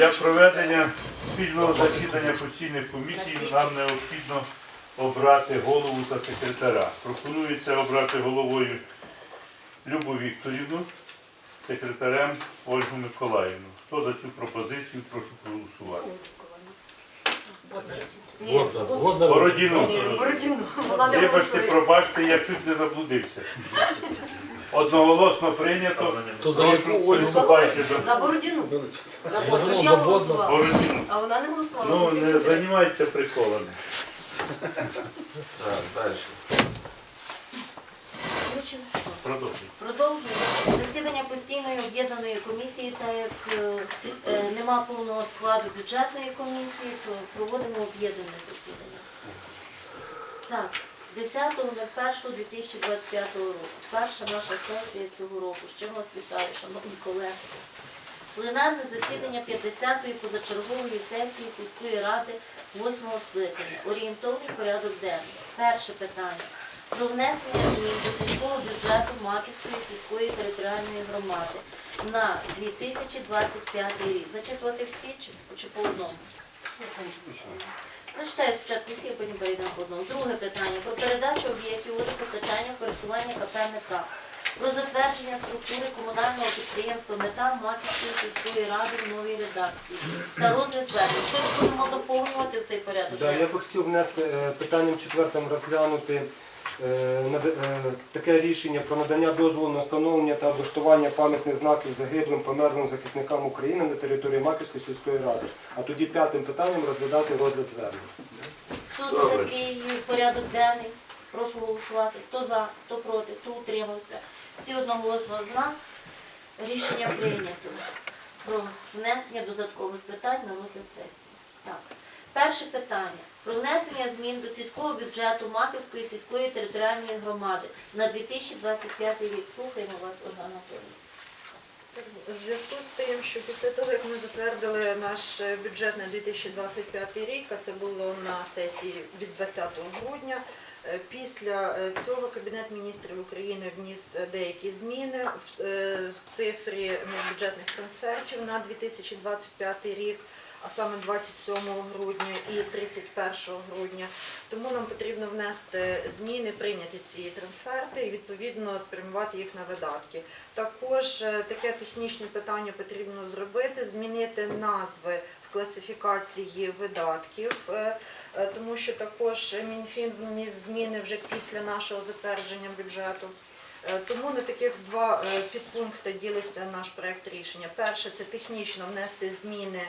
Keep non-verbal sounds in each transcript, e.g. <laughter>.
Для проведення спільного засідання постійних комісій нам необхідно обрати голову та секретаря. Пропонується обрати головою Любу Вікторівну, секретарем Ольгу Миколаївну. Хто за цю пропозицію, прошу проголосувати. Бородіну. Бородіну. Вибачте, пробачте, я чуть не заблудився. Одноголосно прийнято. То за Прошу, яку Ольгу? за За Бородіну. За Бородіну. Тож я голосувала. Бородіну. А вона не голосувала. Ну, не займайтеся приколами. Так, далі. Продовжуйте. Продовжуємо засідання постійної об'єднаної комісії, так як е, е, нема повного складу бюджетної комісії, то проводимо об'єднане засідання. Так, 10.01.2025 року. Перша наша сесія цього року. З чим вас вітаю, шановні колеги. Пленарне засідання 50-ї позачергової сесії сільської ради 8-го скликання. Орієнтовний порядок денний. Перше питання. Про внесення змін до сільського бюджету Маківської сільської територіальної громади на 2025 рік. Зачитувати всі чи, чи по одному? Зачитаю спочатку всі, потім перейдемо по одному. Друге питання про передачу об'єктів водопостачання користування «Мета». Про затвердження структури комунального підприємства «Мета» Матівської сільської ради в новій редакції та розгляд звернень. Що будемо доповнювати в цей порядок? Да, я б хотів внести е, питанням четвертим розглянути таке рішення про надання дозволу на встановлення та облаштування пам'ятних знаків загиблим померлим захисникам України на території Маківської сільської ради. А тоді п'ятим питанням розглядати розгляд звернень. Хто за такий порядок денний? Прошу голосувати. Хто за, хто проти, хто утримався. Всі одноголосно за. Рішення прийнято про внесення додаткових питань на розгляд сесії. Так. Перше питання. Про внесення змін до сільського бюджету Маківської сільської територіальної громади на 2025 рік. Слухаємо вас, Ольга Анатолійовна. В зв'язку з тим, що після того, як ми затвердили наш е, бюджет на 2025 рік, а це було на сесії від 20 грудня, е, після е, цього Кабінет міністрів України вніс деякі зміни в цифрі міжбюджетних трансфертів на 2025 рік, а саме 27 грудня і 31 грудня. Тому нам потрібно внести зміни, прийняти ці трансферти і відповідно спрямувати їх на видатки. Також е, таке технічне питання потрібно зробити, змінити назви в класифікації видатків, е, е, тому що також Мінфін вніс зміни вже після нашого затвердження бюджету. Тому на таких два підпункти ділиться наш проект рішення. Перше це технічно внести зміни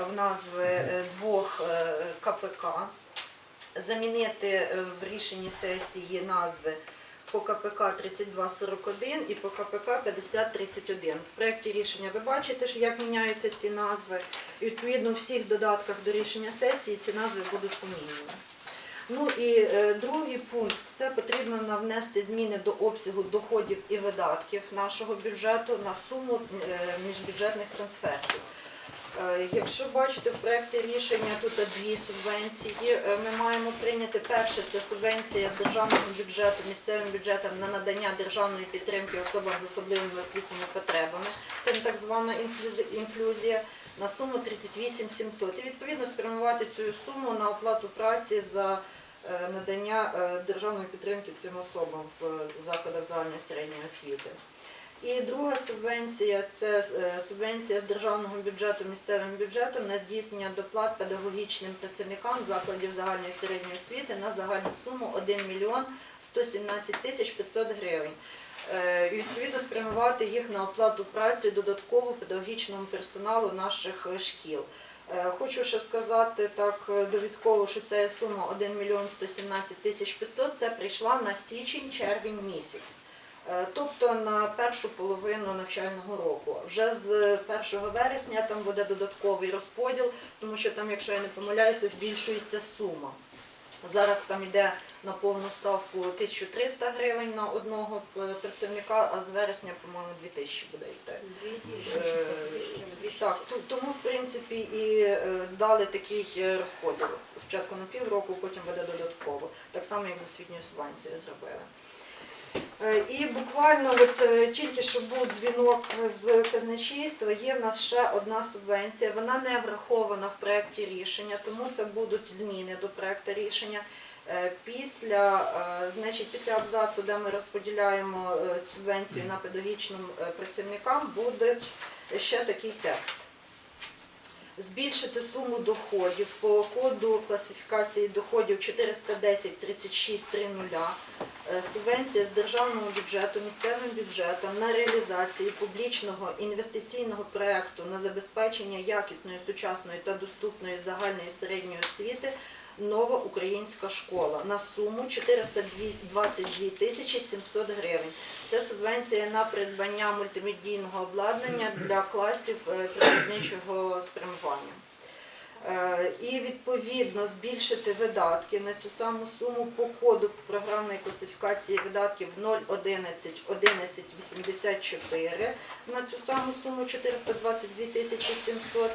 в назви е, двох е, КПК, замінити е, в рішенні сесії назви по КПК 3241 і по КПК 5031. В проєкті рішення ви бачите, як міняються ці назви. І відповідно у всіх додатках до рішення сесії ці назви будуть помінені. Ну і другий пункт це потрібно внести зміни до обсягу доходів і видатків нашого бюджету на суму міжбюджетних трансфертів. Е, Якщо бачите в проєкті рішення тут дві субвенції, е, ми маємо прийняти перше це субвенція з державного бюджету місцевим бюджетом на надання державної підтримки особам з особливими освітніми потребами. Це так звана інклюзія на суму 38 700. І відповідно спрямувати цю суму на оплату праці за е, надання державної підтримки цим особам в закладах загальної середньої освіти. І друга субвенція це е, субвенція з державного бюджету місцевим бюджетом на здійснення доплат педагогічним працівникам закладів загальної середньої освіти на загальну суму 1 мільйон 117 тисяч 500 гривень. Е, Відповідно спрямувати їх на оплату праці додатково педагогічному персоналу наших е, шкіл. Хочу ще сказати так довідково, що ця сума 1 мільйон 117 тисяч 500 це прийшла на січень-червень місяць. Тобто на першу половину навчального року. Вже з 1 вересня там буде додатковий розподіл, тому що там, якщо я не помиляюся, збільшується сума. Зараз там йде на повну ставку 1300 гривень на одного е, працівника, а з вересня, по-моєму, 2000 буде йти. Е, Так, тому в принципі і е, дали такий розподіл. Спочатку на півроку, потім буде додатково. Так само, як з освітньою субвенцією зробили. Е, І буквально от е, тільки що був дзвінок з казначейства, є в нас ще одна субвенція. Вона не врахована в проєкті рішення, тому це будуть зміни до проєкту рішення. Е, Після, значить, після абзацу, де ми розподіляємо субвенцію на педагогічним працівникам, буде ще такий текст. Збільшити суму доходів по коду класифікації доходів 410 36 30 Е, субвенція з державного бюджету місцевим бюджетом на реалізацію публічного інвестиційного проекту на забезпечення якісної, сучасної та доступної загальної середньої освіти Нова українська школа на суму 422 тисячі 700 гривень. Це субвенція на придбання мультимедійного обладнання для класів е, природничого спрямування. Е, І відповідно збільшити видатки на цю саму суму по коду програмної класифікації видатків 011 11 84 на цю саму суму 422 тисячі 700 е,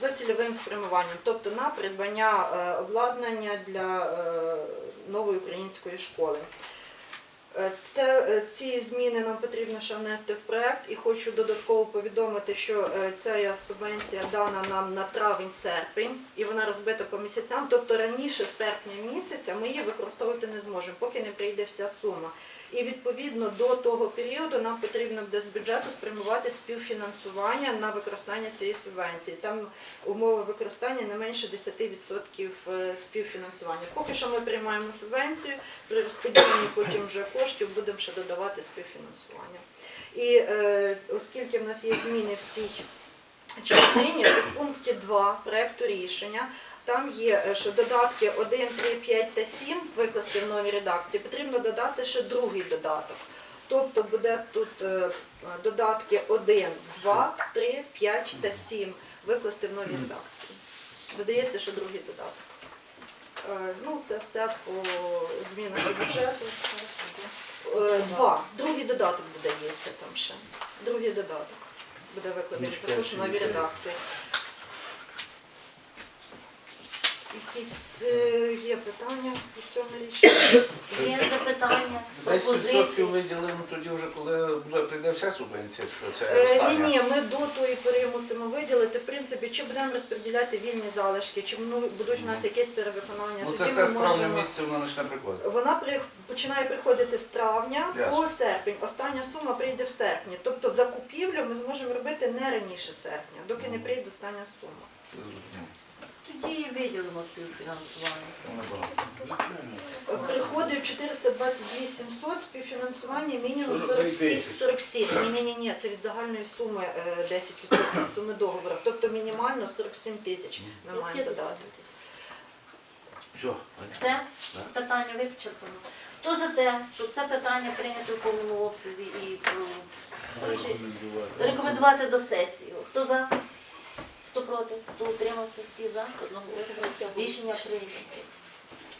за цільовим спрямуванням, тобто на придбання е, обладнання для нової української школи. Е, Це, е, ці зміни нам потрібно ще внести в проект і хочу додатково повідомити, що е, ця субвенція дана нам на травень-серпень і вона розбита по місяцям. Тобто раніше серпня місяця ми її використовувати не зможемо, поки не прийде вся сума. І відповідно до того періоду нам потрібно буде з бюджету спрямувати співфінансування на використання цієї субвенції. Там умови використання не менше 10% е, співфінансування. Поки що ми приймаємо субвенцію, при розподіленні потім вже коштів будемо ще додавати співфінансування. І е, оскільки в нас є зміни в цій частині, то в пункті 2 проекту рішення там є, е, що додатки 1, 3, 5 та 7 викласти в новій редакції, потрібно додати ще другий додаток. Тобто буде тут е, додатки 1, 2, 3, 5 та 7 викласти в новій редакції. Додається ще другий додаток. Е, Ну, це все по змінам до бюджету. Два. Другий додаток додається там ще. Другий додаток буде викладений також в новій редакції. Якісь е, є питання по цьому рішенню? Є запитання, 10% пропозиції? виділимо тоді вже, коли прийде вся субвенція, що це Е, Ні, остання. ні, ми до тої пори мусимо виділити. В принципі, чи будемо розподіляти вільні залишки, чи ну, будуть у нас якісь перевиконання, Ну це тоді все ми з травня можемо. місяця вона почне приходити. Вона при- починає приходити з травня Ясно. по серпень. Остання сума прийде в серпні. Тобто закупівлю ми зможемо робити не раніше серпня, доки не прийде остання сума. Це зрозуміло. Тоді і виділимо співфінансування. Приходив 422 700, співфінансування мінімум 47 47. Ні, ні, ні, ні, це від загальної суми е, 10% від суми договору. Тобто мінімально 47 тисяч ми маємо додати. Все, Все? Питання вичерпано. Хто за те, щоб це питання прийняти в повному обсязі і е, рекомендувати до сесії? Хто за? Хто проти? Хто утримався? Всі за? Рішення прийнято.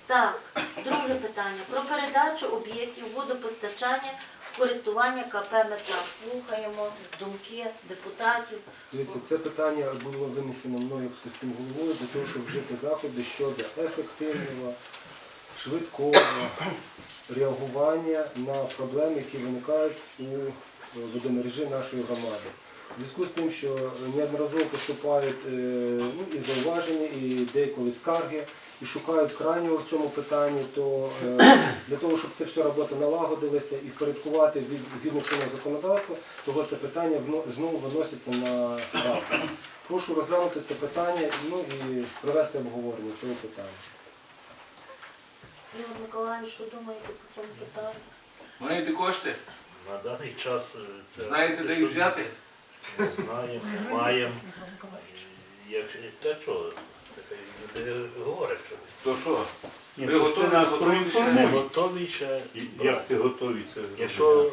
Так, друге питання. Про передачу об'єктів водопостачання в користування КП «Метал». Слухаємо думки депутатів. Дивіться, це питання було винесено мною сільським головою для того, щоб вжити заходи щодо ефективного, швидкого реагування на проблеми, які виникають у водомережі нашої громади. У зв'язку з тим, що неодноразово поступають е, ну, і зауваження, і деяколи скарги, і шукають крайнього в цьому питанні, то е, для того, щоб це все робота налагодилася і впорядкувати від згідно чинного законодавства, того це питання знову виноситься на раду. Прошу розглянути це питання ну, і провести обговорення цього питання. Ігор Миколаївич, що думаєте по цьому питанню? Маєте кошти? На даний час е, це Знаєте, де їх взяти? Не знаємо, маємо. Якщо та що, таке люди говорять, що То що? Ні, Ви то готові ти нас готові ще? не проінформуй. готові ще. Як ти готові це? Якщо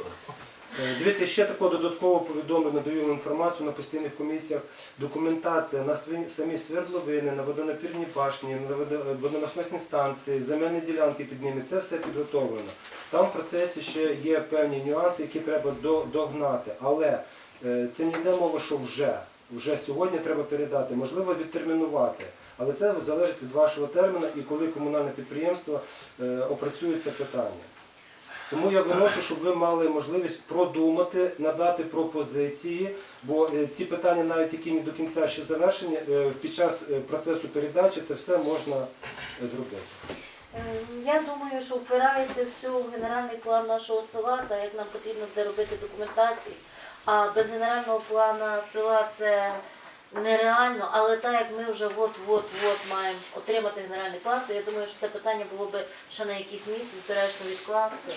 Е, Дивіться, ще таке додатково повідомлення, надаю вам інформацію на постійних комісіях. Документація на сві- самі свердловини, на водонапірні башні, на водо- водонасосні станції, земельні ділянки під ними, це все підготовлено. Там в процесі ще є певні нюанси, які треба до- догнати. Але це не йде мова, що вже. Вже сьогодні треба передати, можливо, відтермінувати. Але це залежить від вашого терміну і коли комунальне підприємство е, опрацює це питання. Тому я виношу, щоб ви мали можливість продумати, надати пропозиції, бо е, ці питання, навіть які не до кінця ще завершені, е, під час е, процесу передачі це все можна е, зробити. Е, Я думаю, що впирається все в генеральний план нашого села, та як нам потрібно буде робити документації. А без генерального плану села це нереально, але так як ми вже от-от-от маємо отримати генеральний план, то я думаю, що це питання було би ще на якийсь місяць доречно відкласти.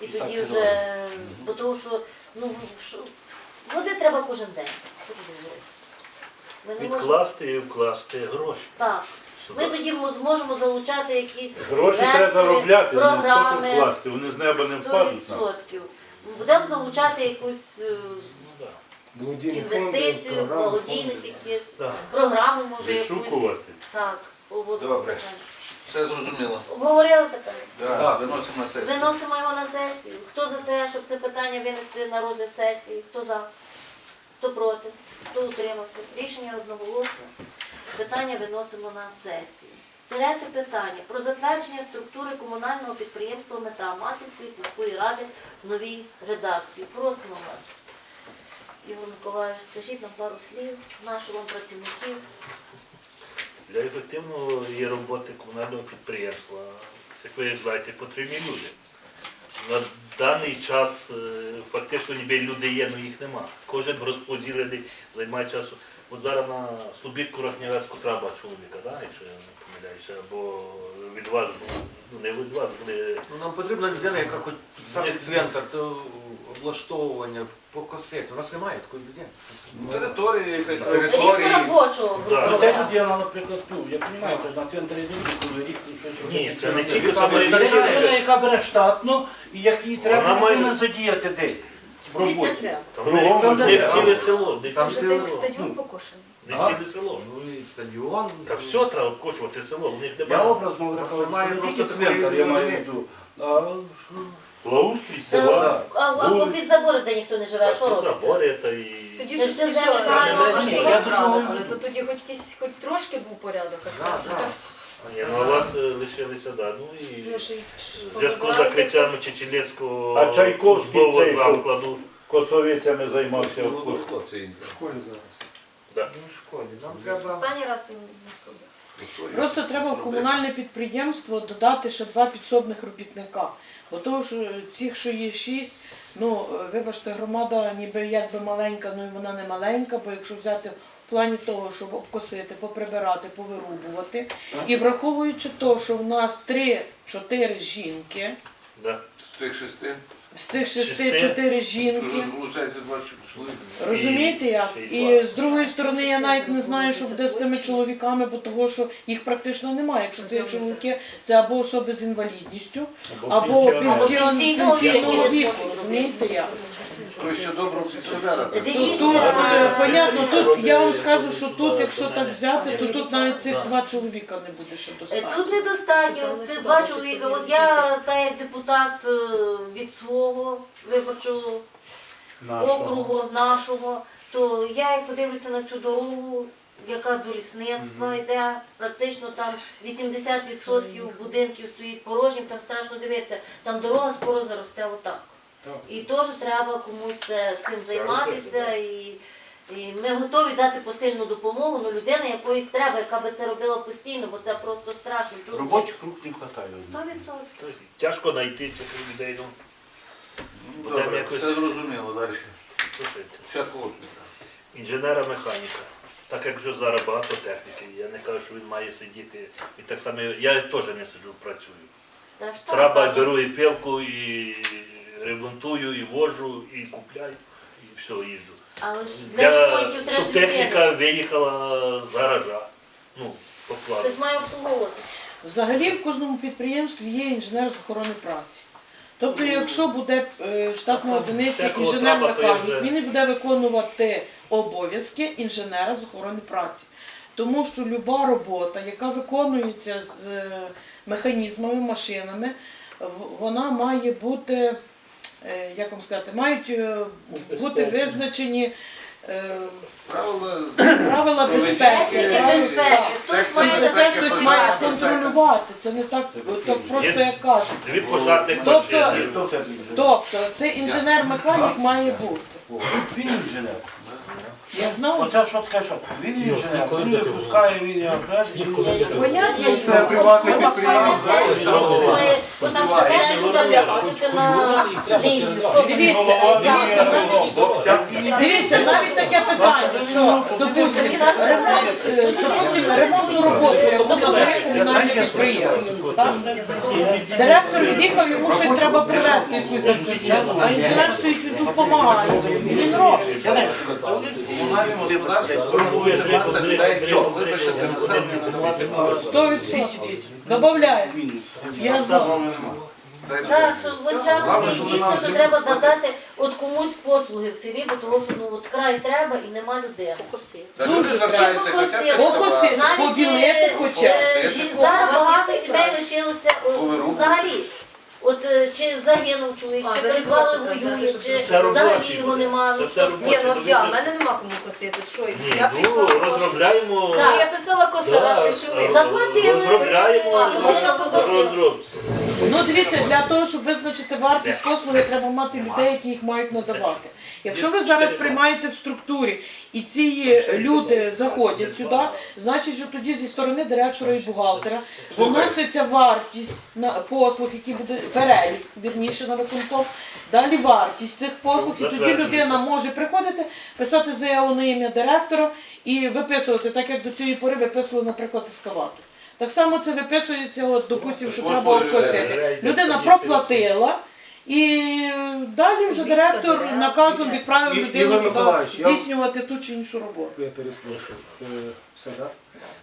І тоді вже, бо тому що ну що, води треба кожен день. Що тут говорити? Ми не можемо Відкласти і вкласти гроші. так. сюди. Ми тоді мо- зможемо залучати якісь Гроші треба інвестори, заробляти, не то, програми, вкласти, вони з неба не впадуть. нам. 100%. Будемо залучати якусь е, Ну, да. Інвестицію, благодійних якісь, Да. програму може якусь. Вишукувати. Так, по водопостачанню. Все зрозуміло. Обговорили питання. Да, Так. Виносимо на сесію. Виносимо його на сесію. Хто за те, щоб це питання винести на розгляд сесії? Хто за? Хто проти? Хто утримався? Рішення одноголосне. Питання виносимо на сесію. Третє питання про затвердження структури комунального підприємства Мета Матівської сільської ради в новій редакції. Просимо вас. Ігор Миколаївич, скажіть нам пару слів, вам працівників. Для ефективної роботи комунального підприємства, як ви знаєте, потрібні люди. На даний час е, фактично ніби люди є, але їх нема. Кожен розподілений, займає часу. От зараз на Слобідку Рахнявецьку треба чоловіка, да, якщо я не помиляюся, або від вас, ну не від вас, буде Ну, нам потрібна людина, яка хоч саме цвинтар, то облаштовування, покосити. У нас немає такої людини. Території, якась Рік території. робочого Да. говоря. людина, наприклад, тут, я розумію, це ж на центрі рівні, коли рік щось. Ні, це не тільки саме людина, людина. яка бере штатно, і як їй треба, Вона має- повинна задіяти десь роботі. Там не, Кругом де- ціле село, не Там ціле село. Стадіон покошений. Не А? ціле село. Ну і стадіон. Та все треба обкошувати село, у них Я немає. образно говорю, Просто цвинтар, я маю в виду. А, Благоустрій Це, села. а, а попід забори, де ніхто не живе, що Так, робиться? забори та і... Тоді Це ж ж це ти що, Я до чого правда, йду. але то тоді хоч якийсь, хоч трошки був порядок, а Да, це да. зараз Ні, ну у вас е, лишилися, да, ну і ну, в зв'язку з закриттям Чечелецького А Чайковський службового цей, що? закладу. Косовицями займався. Ну, хлопці, В школі зараз. Да. Ну, в школі. Нам треба. Останній раз він не сказав. Просто треба в комунальне підприємство додати ще два підсобних робітника. Бо того, що цих, що є шість, ну е, вибачте, громада ніби якби маленька, ну і вона не маленька, бо якщо взяти плані того, щоб обкосити, поприбирати, повирубувати, і враховуючи те, що в нас три-чотири жінки, Да. з цих шести, з тих шести Шести. чотири жінки. вже 20 чоловік. Розумієте як? ще й І два. з другої сторони я навіть не знаю, що буде з тими чоловіками, бо того, що їх практично немає. Якщо це є чоловіки, це або особи з інвалідністю, або пенсіонери. пенсіон- пенсійного віку. пенсійного віку. Розумієте як? То ще добре пенсіонера. так. Дивіться. Тут е, понятно, тут я вам скажу, що тут, якщо так взяти, то тут навіть цих два чоловіка не буде ще Е, достатньо. Тут недостатньо, це два чоловіка. От я, та як депутат е, від свого виборчого Нашого. округу нашого, то я як подивлюся на цю дорогу, яка до лісництва йде, практично там 80% будинків стоїть порожнім, там страшно дивитися, там дорога скоро заросте отак. Так. І теж треба комусь це, цим займатися. І, і ми готові дати посильну допомогу, але людина якоїсь треба, яка би це робила постійно, бо це просто страшно. Робочих рук не вистачає. 100%. Тяжко знайти цих людей. Ну, Будемо Добре, якось- все зрозуміло далі. слушайте. Опіка. Інженера-механіка. Так як вже зараз багато техніки, я не кажу, що він має сидіти. І так само я теж не сиджу, працюю. Та ж так, Треба, але- беру і пилку, і ремонтую, і вожу, і купляю, і все, їжджу. Але ж для Для, ремонтів треба щоб людина. техніка виїхала з гаража. Ну, по плану. Хтось має обслуговувати. Взагалі в кожному підприємстві є інженер з охорони праці. Тобто, якщо буде е, штатна одиниця всякого трапа, то я інженер-механік, вже- він буде виконувати обов'язки інженера з охорони праці. Тому що люба робота, яка виконується з е, механізмами, машинами, в- вона має бути, е, як вам сказати, мають е, бути визначені е, Правила правила безпеки. Техніки безпеки. хтось має за це хтось має контролювати. Це не так, так просто як кажуть. Дві пожарних Тобто- машини. Тобто, це інженер-механік має бути. Він інженер. Я знаю. Оце що таке, що він інженер, він не пускає, він його хрест. Понятно, Це приватне підприємство. Бо там спеціально заляпати на лінію. Що Дивіться, дивіться, навіть- таке питання, що, допустимо, е, допустимо, ремонтну роботу, яку надає комунальне підприємство. так? Директор від'їхав, йому щось треба привезти, якусь запчастину, а інженер стоїть, він тут допомагає, він робить. Сто відсотків. Добавляє. Я за. Так, що от час дійсно, що треба надати от комусь послуги в селі, бо того, що ну от край треба і нема людей. Дуже звертаються, б навіть побілити е, хоча е, жі- зараз багато сімей лишилося взагалі. От е, чи загинув чоловік, А, чи за призвали взяти, чи щоб Це робочі взагалі його нема. Це все що робочі. Ні, ну от я, в мене нема кому косити. Що, Ні, я ну, прийшла розробляємо. Ну, Я писала косара, Да, прийшли. Заплатили. Розробляємо А, тому що розробці. Ну дивіться, для того, щоб визначити вартість послуги, треба мати людей, які їх мають надавати. Якщо ви зараз приймаєте в структурі і ці люди заходять сюди, значить, що тоді зі сторони директора і бухгалтера виноситься вартість на послуг, які буде перелік, вірніше на виконком. Далі вартість цих послуг, і тоді людина може приходити, писати заяву на ім'я директора і виписувати, так як до цієї пори виписували, наприклад, ескаватор. Так само це виписується, от, допустимо, що треба обкосити. Людина проплатила, і далі вже директор директор. наказом відправив І- людину Ігор туди Миколаївич, я- здійснювати ту чи іншу роботу. Я перепрошую. Е, Все, так?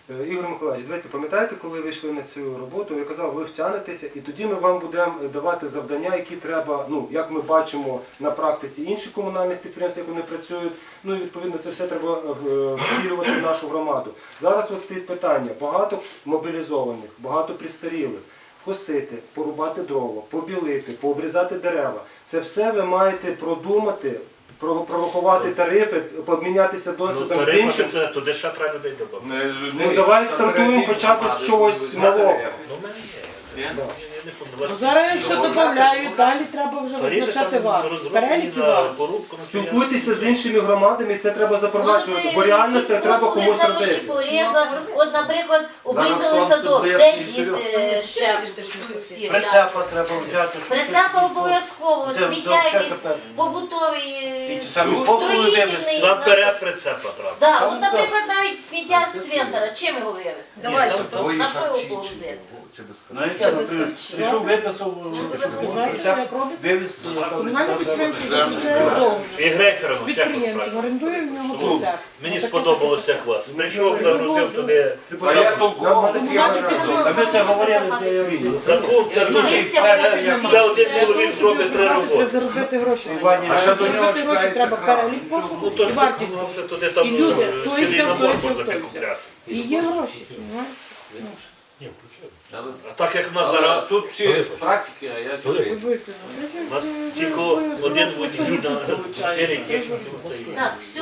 Е, Ігор Миколаївич, дивіться, пам'ятаєте, коли ви йшли на цю роботу, я казав, ви втягнетеся, і тоді ми вам будемо давати завдання, які треба, ну, як ми бачимо на практиці інших комунальних підприємств, як вони працюють. Ну і відповідно це все треба е, втілювати в нашу громаду. Зараз от стоїть питання: багато мобілізованих, багато пристарілих. Косити, порубати дрова, побілити, пообрізати дерева. Це все ви маєте продумати, про- прорахувати тарифи, помінятися Ну, досвідом з іншим. це туди ще треба людей додати. Ну давай стартуємо хоча б з чогось малого. Ну, в мене є. Я не Ну, зараз, якщо додають, далі треба вже визначати там вартість. розроблені Перелік і на Спілкуйтеся з іншими громадами, це треба запроваджувати, бо реально це треба комусь робити. порізав. От, наприклад, обрізали садок, де діти ще всі? Прицепа треба взяти. щоб Прицепа обов'язково, Це- це сміття все якийсь тепер. побутовий, І самі строїтельний. вивезти. Сам перед прицепа треба. Да, от, наприклад, навіть сміття з цвинтара, чим його вивезти? Давай, щоб пос- На що його повезти? Ну, яке, Щоб наприклад. Прийшов, виписав, Знаєте, робить? вивіз. е, там, Комунальне підприємство заключає І грейфером, з як підприємцем, правильно. орендує в нього Ну, концерт. Мені сподобалося як вас. Прийшов, загрузив туди. А я толково А ви це говорили, де я. Закуп, це дуже Листя це- це один чоловік зробить три Треба роботи. заробити гроші. А ще до нього чекається треба перелік Ну, послуг і вартість. ну, це туди там І люди, взяв, можна той. І є гроші? А так як в нас зараз Тут всі практики, а я теорію. Вибити. у нас тільки один водій на чотири техніки. Так, все.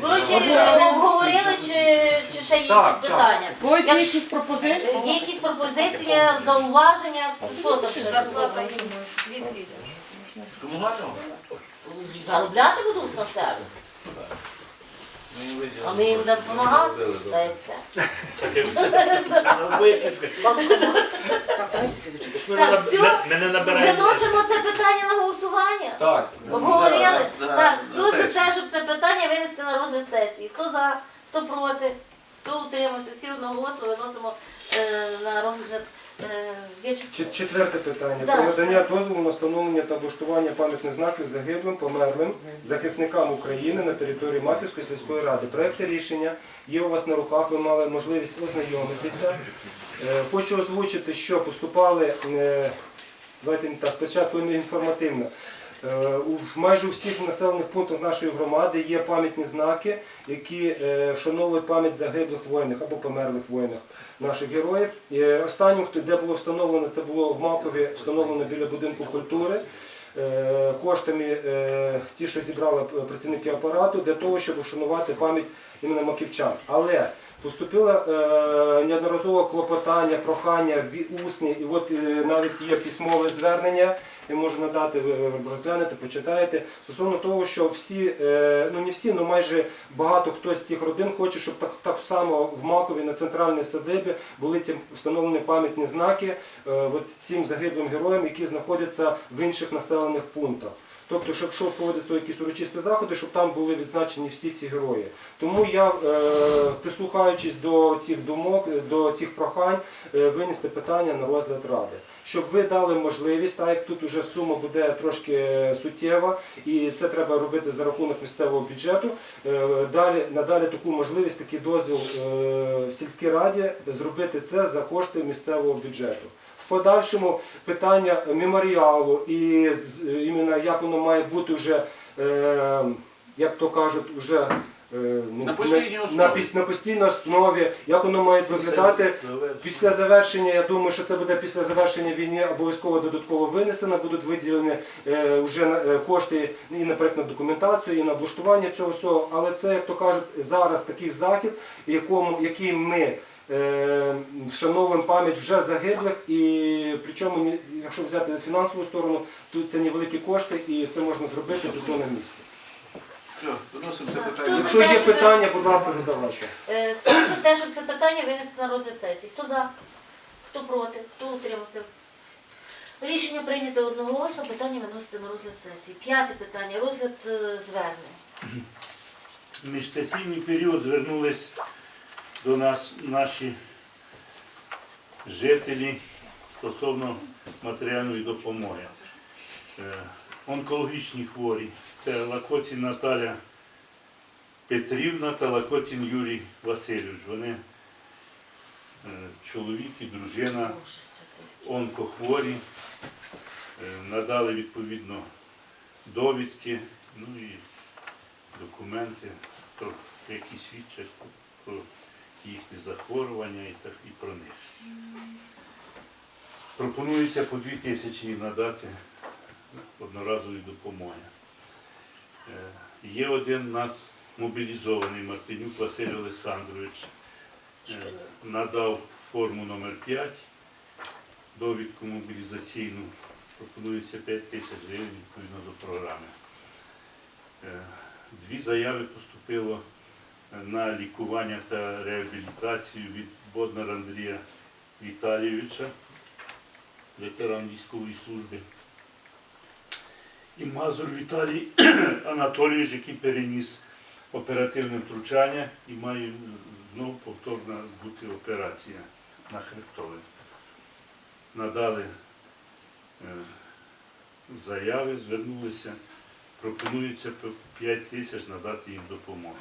Коротше, обговорили, чи, чи ще є якісь питання? Ось є якісь пропозиції? Є якісь пропозиції, зауваження? Що там ще? Зарплата їм звідки? Заробляти будуть на себе? А ми їм будемо допомагати? Та як все. Так все. Мене. Виносимо це питання на голосування. Так. Обговорили. Так, хто за те, щоб це питання винести на розгляд сесії? Хто за, хто проти, хто утримався? Всі одноголосно виносимо е, на розгляд е, В'ячеслава. Чет- Четверте питання. Да, Про надання дозволу на встановлення та облаштування пам'ятних знаків загиблим, померлим захисникам України на території Маківської сільської ради. Проекти рішення є у вас на руках, ви мали можливість ознайомитися. Е, Хочу озвучити, що поступали, е, давайте не так, спочатку не інформативно. Е, в майже у всіх населених пунктах нашої громади є пам'ятні знаки, які е, вшановують пам'ять загиблих воїнів або померлих воїнів наших героїв. І останнім, де було встановлено, це було в Макові, встановлено біля будинку культури. е, Коштами ті, що зібрали працівники апарату, для того, щоб вшанувати пам'ять іменно маківчан. Але Поступило е, неодноразово клопотання, прохання усні, і от навіть є письмове звернення, я можу надати, ви розглянете, почитаєте, стосовно того, що всі, е, ну не всі, але майже багато хто з тих родин хоче, щоб так, так само в Макові на центральній садибі були ці встановлені пам'ятні знаки е, от цим загиблим героям, які знаходяться в інших населених пунктах. Тобто, щоб якщо проводяться якісь урочисті заходи, щоб там були відзначені всі ці герої. Тому я, е, прислухаючись до цих думок, е, до цих прохань, е, винести питання на розгляд ради. Щоб ви дали можливість, так як тут вже сума буде трошки суттєва, і це треба робити за рахунок місцевого бюджету. Далі надалі таку можливість, такий дозвіл в сільській раді зробити це за кошти місцевого бюджету. Подальшому питання меморіалу і е, іменно як воно має бути вже, е, як то кажуть, вже е, ну, На постійній на, основі. на, піс- на постійній основі, як воно має виглядати. Після завершення, я думаю, що це буде після завершення війни обов'язково додатково винесено, будуть виділені е, вже на- е, кошти і, наприклад, на документацію, і на облаштування цього всього. Але це, як то кажуть, зараз такий захід, якому, який ми вшановуємо пам'ять вже загиблих, і причому, якщо взяти фінансову сторону, тут це невеликі кошти, і це можна зробити тут на місці. Виносимо це питання. хто Якщо за те, є щоб- питання, будь ласка, задавайте. Е, Хто за те, щоб це питання винести на розгляд сесії? Хто за? Хто проти? Хто утримався? Рішення прийнято одноголосно, питання виноситься на розгляд сесії. П'яте питання розгляд е, звернень. В міжсесійний період звернулись до нас наші жителі стосовно матеріальної допомоги. Е, Онкологічні хворі. Це Лакоцін Наталя Петрівна та Лакоцін Юрій Васильович. Вони е, чоловік і дружина онкохворі, е, надали відповідно довідки, ну і документи, які свідчать про їхнє захворювання і, так, і про них. Пропонується по дві тисячі їм надати одноразової допомоги. Е, Є один у нас мобілізований Мартинюк Василь Олександрович. Е, Надав форму номер 5 довідку мобілізаційну. Пропонується 5 тисяч гривень відповідно до програми. Е, Дві заяви поступило на лікування та реабілітацію від Боднара Андрія Віталійовича, ветеран військової служби. І Мазур Віталій <clears throat> Анатолійович, який переніс оперативне втручання і має знову повторна бути операція на хребтове. Надали е, заяви, звернулися, пропонується 5 тисяч надати їм допомогу.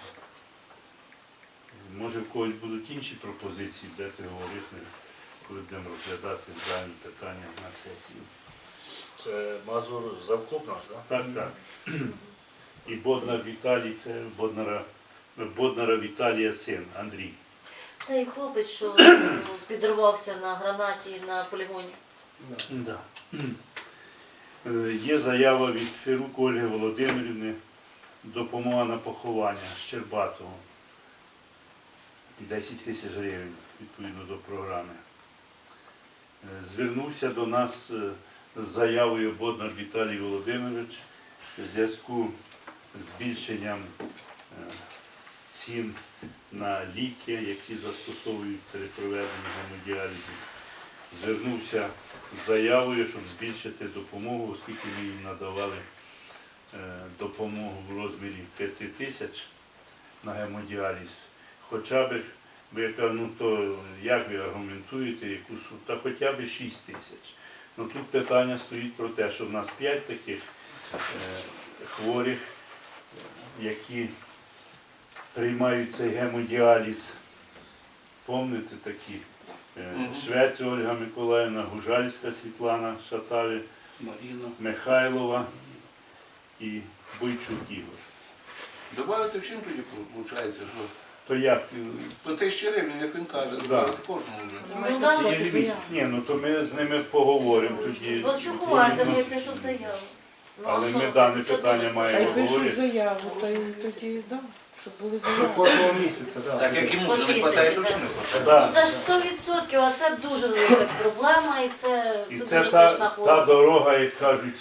Може, в когось будуть інші пропозиції, дати говорити, коли будемо розглядати дані питання на сесії. Це Мазур завклуб наш, так? Так, так. І Боднар Віталій, це Боднара, Боднара Віталія син Андрій. Цей хлопець, що підривався на гранаті на полігоні. Да. Е, Є заява від Ферук Ольги Володимирівни, допомога на поховання Щербатого. 10 тисяч гривень відповідно до програми. Е, Звернувся до нас е, з заявою Боднар Віталій Володимирович в зв'язку з збільшенням е, цін на ліки, які застосовують при проведенні гемодіалізу звернувся з заявою, щоб збільшити допомогу, оскільки ми їм надавали допомогу в розмірі 5 тисяч на гемодіаліз. Хоча б, бо я кажу, ну то як ви аргументуєте, яку суму? Та хоча б 6 тисяч. Ну тут питання стоїть про те, що в нас 5 таких е, хворих, які приймають цей гемодіаліз. Помните такі? Е, Швець Ольга Миколаївна, Гужальська Світлана Шатаві, Маріна. Михайлова і Бойчук Ігор. Добавити всім тоді виходить, що То як? по тисячі гривень, як він каже, добавити кожному вже. Ну, заяву. Ні, ну то ми з ними поговоримо тоді. Ну, вони пишуть заяву. Ну, а Але що ми дане Це питання дуже маємо пишуть говорити. заяву, та й тоді, да. Щоб були заяви. Кожного місяця, да. Так як йому вже не вистачає, тисячі, не. Ну це ж 100%, а це дуже велика проблема і це, І це це дуже та, страшна та хвороба. дорога, як кажуть,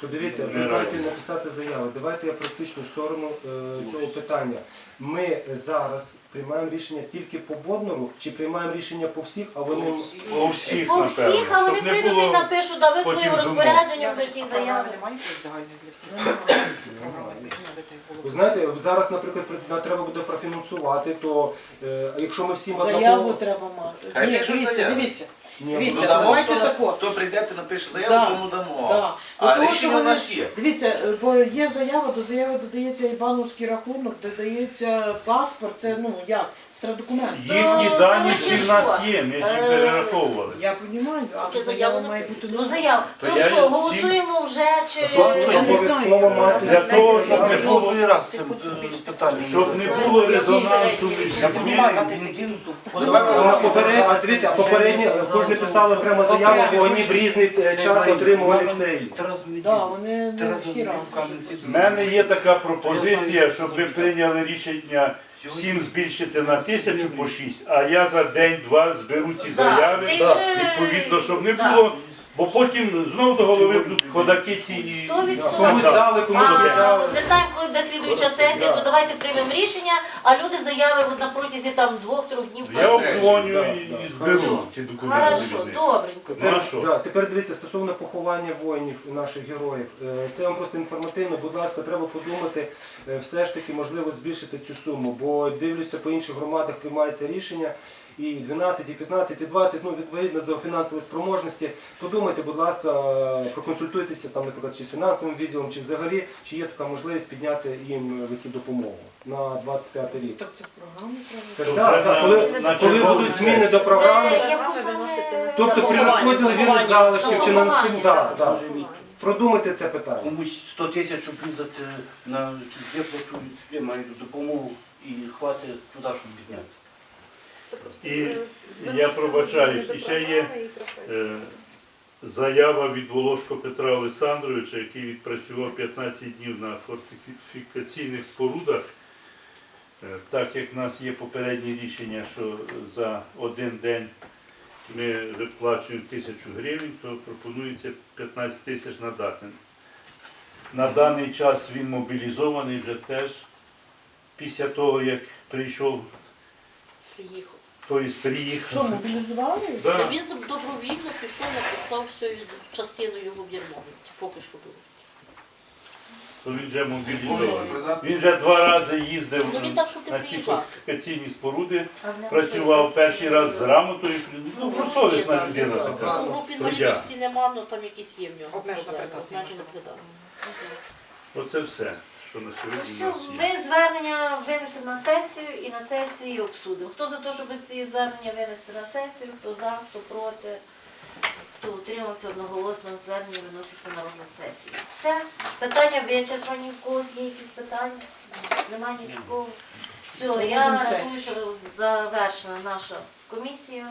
То дивіться, Не ви маєте написати заяву. Давайте я практичну сторону е, цього питання. Ми зараз приймаємо рішення тільки по Боднору, чи приймаємо рішення по всіх, а вони по всіх, По всіх, а вони Щоб не прийдуть і було напишуть, да ви потім своїм думок. розпорядженням вже ті заяви. ви знаєте, зараз, наприклад, при- на- треба буде профінансувати, то е, якщо ми всім Заяву однаково... треба мати. Хай Ні, пишуть дивіться, заяву. дивіться. Дивіться, Ну, давайте хто, тако. хто прийде, ти напише Да. заяву, тому дамо. Да. А До того, що рішення у вони- нас є. Дивіться, е, бо є заява, до заяви додається ібановський рахунок, додається паспорт, це ну як, документ. Їхні То, дані всі в нас є, ми ж їх Е, перераховували. Я розумію, але заява має бути Ну нова. заяв. То Ну я що, всім- голосуємо вже чи Обов'язково мати Для того, щоб не заяву. було, раз це питання. щоб не було резонансу між Я людьми. розумію, бензин. А дивіться, а попередні кожен писали окремо заяву, бо вони в різний е, час отримували цей. Да, вони не всі разом. У мене є така пропозиція, щоб ми прийняли рішення всім збільшити на тисячу по шість, а я за день-два зберу ці заяви, ти ж- відповідно, щоб не Да. було, бо потім знов до голови будуть ходаки ці і... Сто Комусь відсотків. дали, комусь не А, дали. Не знаємо, коли буде слідуюча сесія, то давайте приймемо рішення, а люди заяви от на протязі там двох-трьох днів. Я обдзвоню і і зберу ці документи. Хорошо, добренько. Ну а що? Да, тепер дивіться, стосовно поховання воїнів наших героїв. Е, Це вам просто інформативно. Будь ласка, треба подумати, е, все ж таки можливо збільшити цю суму, бо дивлюся, по інших громадах приймається рішення. І 12, і 15, і 20, ну відповідно до фінансової спроможності. Подумайте, будь ласка, проконсультуйтеся там, наприклад, чи з фінансовим відділом, чи взагалі, чи є така можливість підняти їм е, цю допомогу на 25 рік. Так це програму треба. так, так, коли, на коли черговий будуть зміни до програми, тобто при розподілі вільних залишків чи на наступний, Поховання, да, да. продумайте це питання. Комусь 100 тисяч обрізати на виплату, я маю допомогу і хватить туди, щоб підняти. Це просто І я пробачаюсь, і ще є. Е, Заява від Волошко Петра Олександровича, який відпрацював 15 днів на фортифікаційних спорудах. Е, Так як в нас є попереднє рішення, що за один день ми виплачуємо тисячу гривень, то пропонується 15 тисяч надати. На даний час він мобілізований вже теж після того, як прийшов, Приїхав. Тобто приїхав. Що, мобілізували? Да. Він добровільно пішов, написав все частину його в Єрмовиці, поки що було. то він вже мобілізований. Він вже два рази їздив Ну він так, щоб ти на ці приїжджав. фортифікаційні споруди, А працював перший раз з грамотою, ну, добросовісна так, людина така. Ну, Групі інвалідності нема, але там якісь є в нього. Обмежена проблеми, придатність, обмежена придатність. Оце все, що на Ну сьогодні все, у нас є. ми звернення винесемо на сесію і на сесії обсудимо. Хто за те, щоб ці звернення винести на сесію, хто за, хто проти, хто утримався одноголосно звернення виноситься на розгляд сесії. Все, питання вичерпані, в когось є якісь питання? Немає нічого. Все, я рахую, що завершена наша комісія.